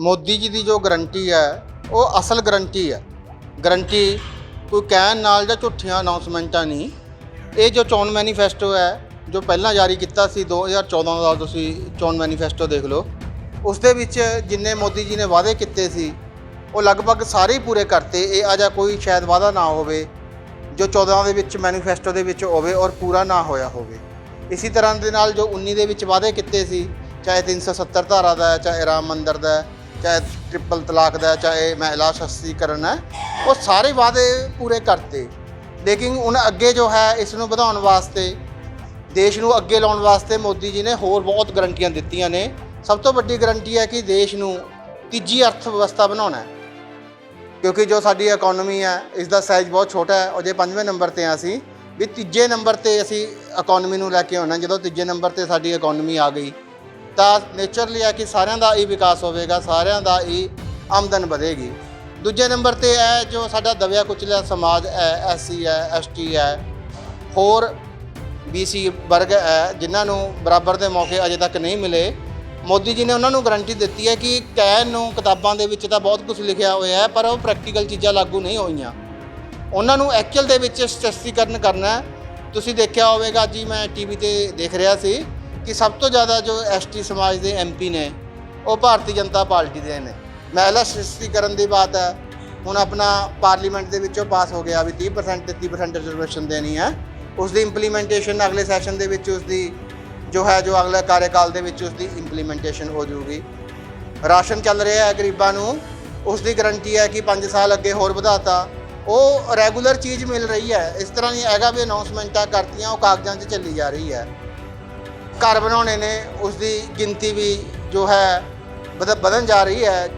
ਮੋਦੀ ਜੀ ਦੀ ਜੋ ਗਰੰਟੀ ਹੈ, ਉਹ ਅਸਲ ਗਰੰਟੀ ਹੈ। ਗਰੰਟੀ ਕੋਈ ਕਹਿਣ ਨਾਲ ਜਾਂ ਝੂਠੀਆਂ ਅਨਾਉਂਸਮੈਂਟਾਂ ਨਹੀਂ। ਇਹ ਜੋ ਚੋਣ ਮੈਨੀਫੈਸਟੋ ਹੈ, ਜੋ ਪਹਿਲਾਂ ਜਾਰੀ ਕੀਤਾ ਸੀ 2014 ਦਾ, ਤੁਸੀਂ ਚੋਣ ਮੈਨੀਫੈਸਟੋ ਦੇਖ ਲਓ। ਉਸ ਦੇ ਵਿੱਚ ਜਿੰਨੇ ਮੋਦੀ ਜੀ ਨੇ ਵਾਅਦੇ ਕੀਤੇ ਸੀ, ਉਹ ਲਗਭਗ ਸਾਰੇ ਹੀ ਪੂਰੇ ਕਰਤੇ। ਇਹ ਆ ਅਜਾ ਕੋਈ ਸ਼ਾਇਦ ਵਾਅਦਾ ਨਾ ਹੋਵੇ, ਜੋ 14 ਦੇ ਵਿੱਚ ਮੈਨੀਫੈਸਟੋ ਦੇ ਵਿੱਚ ਹੋਵੇ ਔਰ ਪੂਰਾ ਨਾ ਹੋਇਆ ਹੋਵੇ। ਇਸੇ ਤਰ੍ਹਾਂ ਦੇ ਨਾਲ ਜੋ 19 ਦੇ ਵਿੱਚ ਵਾਅਦੇ ਕੀਤੇ ਸੀ, ਚਾਹੇ 370 ਧਾਰਾ ਦਾ ਚਾਹੇ ਰਾਮ ਮੰਦਰ ਦਾ ਚਾਹੇ ਟ੍ਰਿਪਲ ਤਲਾਕ ਦਾ ਚਾਹੇ ਮਹਿਲਾ ਸ਼ਸਤੀਕਰਨ ਹੈ, ਉਹ ਸਾਰੇ ਵਾਅਦੇ ਪੂਰੇ ਕਰਤੇ। ਲੇਕਿਨ ਹੁਣ ਅੱਗੇ ਜੋ ਹੈ, ਇਸ ਨੂੰ ਵਧਾਉਣ ਵਾਸਤੇ, ਦੇਸ਼ ਨੂੰ ਅੱਗੇ ਲਾਉਣ ਵਾਸਤੇ ਮੋਦੀ ਜੀ ਨੇ ਹੋਰ ਬਹੁਤ ਗਰੰਟੀਆਂ ਦਿੱਤੀਆਂ ਨੇ। ਸਭ ਤੋਂ ਵੱਡੀ ਗਰੰਟੀ ਹੈ ਕਿ ਦੇਸ਼ ਨੂੰ ਤੀਜੀ ਅਰਥ ਵਿਵਸਥਾ ਬਣਾਉਣਾ ਹੈ। ਕਿਉਂਕਿ ਜੋ ਸਾਡੀ ਇਕਨੋਮੀ ਹੈ ਇਸ ਦਾ ਸਾਈਜ਼ ਬਹੁਤ ਛੋਟਾ ਹੈ ਔਰ ਜੇ ਪੰਜਵੇਂ ਨੰਬਰ ਤੇ ਹਾਂ ਅਸੀਂ। ਵੀ ਤੀਜੇ ਨੰਬਰ ਤੇ ਅਸੀਂ ਇਕਨੋਮੀ ਨੂੰ ਲੈ ਕੇ ਆਉਣਾ ਜਦੋਂ ਤੀਜੇ ਨੰਬਰ ਤੇ ਸਾਡੀ ਇਕਨੋਮੀ ਆ ਗਈ ਤਾਂ ਨੇਚਰਲੀ ਆ ਕਿ ਸਾਰਿਆਂ ਦਾ ਹੀ ਵਿਕਾਸ ਹੋਵੇਗਾ, ਸਾਰਿਆਂ ਦਾ ਹੀ ਆਮਦਨ ਵਧੇਗੀ। ਦੂਜੇ ਨੰਬਰ ਤੇ ਹੈ ਜੋ ਸਾਡਾ ਦਵਿਆ ਕੁਚਲਿਆ ਸਮਾਜ ਹੈ, ਐਸਸੀ ਹੈ, ਐਸਟੀ ਹੈ, ਹੋਰ ਬੀਸੀ ਵਰਗ ਹੈ, ਜਿਨ੍ਹਾਂ ਨੂੰ ਬਰਾਬਰ ਦੇ ਮੌਕੇ ਅਜੇ ਤੱਕ ਨਹੀਂ ਮਿਲੇ, ਮੋਦੀ ਜੀ ਨੇ ਉਹਨਾਂ ਨੂੰ ਗਰੰਟੀ ਦਿੱਤੀ ਹੈ ਕਿ ਕਹਿਣ ਨੂੰ ਕਿਤਾਬਾਂ ਦੇ ਵਿੱਚ ਤਾਂ ਬਹੁਤ ਕੁਝ ਲਿਖਿਆ ਹੋਇਆ ਹੈ, ਪਰ ਉਹ ਪ੍ਰੈਕਟੀਕਲ ਚੀਜ਼ਾਂ ਲਾਗੂ ਨਹੀਂ ਹੋਈਆਂ। ਉਹਨਾਂ ਨੂੰ ਐਕਚੁਅਲ ਦੇ ਵਿੱਚ ਸਸ਼ਕਤੀਕਰਨ ਕਰਨਾ ਤੁਸੀਂ ਦੇਖਿਆ ਹੋਵੇਗਾ ਜੀ ਮੈਂ ਟੀਵੀ ਤੇ ਦੇਖ ਰਿਹਾ ਸੀ ਕਿ ਸਭ ਤੋਂ ਜ਼ਿਆਦਾ ਜੋ ਐਸਟੀ ਸਮਾਜ ਦੇ ਐਮਪੀ ਨੇ, ਉਹ ਭਾਰਤੀ ਜਨਤਾ ਪਾਰਟੀ ਦੇ ਨੇ। ਮਹਿਲਾ ਸਸ਼ਕਤੀਕਰਨ ਦੀ ਬਾਤ ਹੈ, ਹੁਣ ਆਪਣਾ ਪਾਰਲੀਮੈਂਟ ਦੇ ਵਿੱਚੋਂ ਪਾਸ ਹੋ ਗਿਆ ਵੀ 30% 33% ਰਿਜ਼ਰਵੇਸ਼ਨ ਦੇਣੀ ਹੈ। ਉਸ ਦੀ ਇੰਪਲੀਮੈਂਟੇਸ਼ਨ ਅਗਲੇ ਸੈਸ਼ਨ ਦੇ ਵਿੱਚ ਉਸ ਦੀ ਜੋ ਹੈ, ਜੋ ਅਗਲੇ ਕਾਰਜਕਾਲ ਦੇ ਵਿੱਚ ਉਸ ਦੀ ਇੰਪਲੀਮੈਂਟੇਸ਼ਨ ਹੋ ਜਾਊਗੀ। ਰਾਸ਼ਨ ਚੱਲ ਰਿਹਾ ਹੈ ਗਰੀਬਾਂ ਨੂੰ। ਉਸ ਦੀ ਗਾਰੰਟੀ ਹੈ ਕਿ 5 ਸਾਲ ਅੱਗੇ ਹੋਰ ਵਧਾਤਾ। ਉਹ ਰੈਗੂਲਰ ਚੀਜ਼ ਮਿਲ ਰਹੀ ਹੈ। ਇਸ ਤਰ੍ਹਾਂ ਨਹੀਂ ਹੈਗਾ ਵੀ ਅਨਾਉਂਸਮੈਂਟਾਂ ਕਰਤੀਆਂ, ਉਹ ਕਾਗਜ਼ਾਂ 'ਚ ਚੱਲੀ ਜਾ ਰਹੀ ਹੈ। ਘਰ ਬਣਾਉਣੇ ਨੇ ਉਸ ਦੀ ਗਿਣਤੀ ਵੀ ਜੋ ਹੈ ਵਧ- ਵਧਣ ਜਾ ਰਹੀ ਹੈ।